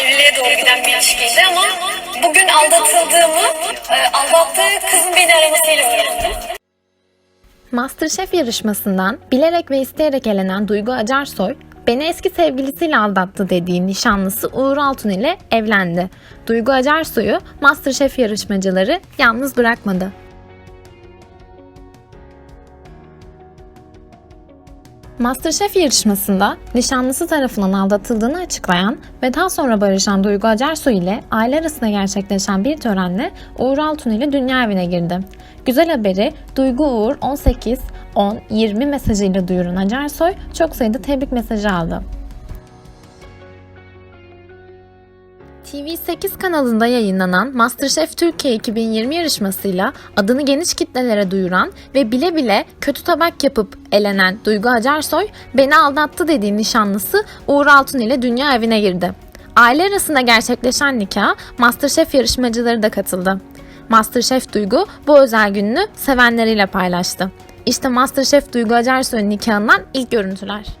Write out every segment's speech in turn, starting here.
evliliğe doğru giden bir ilişkiydi ama bugün aldatıldığımı, e, aldattığı kızın beni aramasıyla öğrendim. Masterchef yarışmasından bilerek ve isteyerek elenen Duygu Acarsoy, beni eski sevgilisiyle aldattı dediği nişanlısı Uğur Altun ile evlendi. Duygu Acarsoy'u Masterchef yarışmacıları yalnız bırakmadı. Masterchef yarışmasında nişanlısı tarafından aldatıldığını açıklayan ve daha sonra barışan Duygu Acarsoy ile aile arasında gerçekleşen bir törenle Uğur Altun ile dünya evine girdi. Güzel haberi Duygu Uğur 18, 10, 20 mesajıyla duyuran Acarsoy çok sayıda tebrik mesajı aldı. TV8 kanalında yayınlanan MasterChef Türkiye 2020 yarışmasıyla adını geniş kitlelere duyuran ve bile bile kötü tabak yapıp elenen Duygu Acarsoy, beni aldattı dediği nişanlısı Uğur Altun ile dünya evine girdi. Aile arasında gerçekleşen nikah MasterChef yarışmacıları da katıldı. MasterChef Duygu bu özel gününü sevenleriyle paylaştı. İşte MasterChef Duygu Acarsoy'un nikahından ilk görüntüler.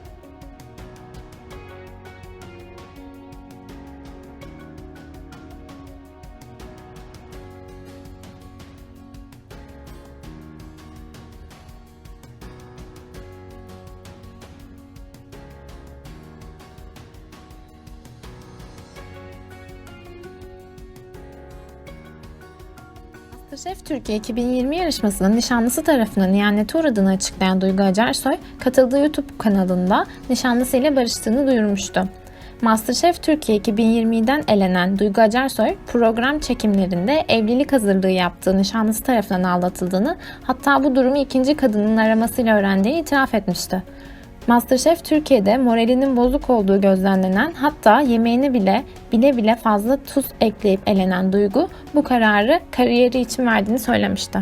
Masterchef Türkiye 2020 yarışmasının nişanlısı tarafından ihanete uğradığını açıklayan Duygu Acarsoy, katıldığı YouTube kanalında nişanlısıyla barıştığını duyurmuştu. Masterchef Türkiye 2020'den elenen Duygu Acarsoy, program çekimlerinde evlilik hazırlığı yaptığı nişanlısı tarafından aldatıldığını, hatta bu durumu ikinci kadının aramasıyla öğrendiğini itiraf etmişti. Masterchef Türkiye'de moralinin bozuk olduğu gözlemlenen hatta yemeğini bile bile bile fazla tuz ekleyip elenen Duygu bu kararı kariyeri için verdiğini söylemişti.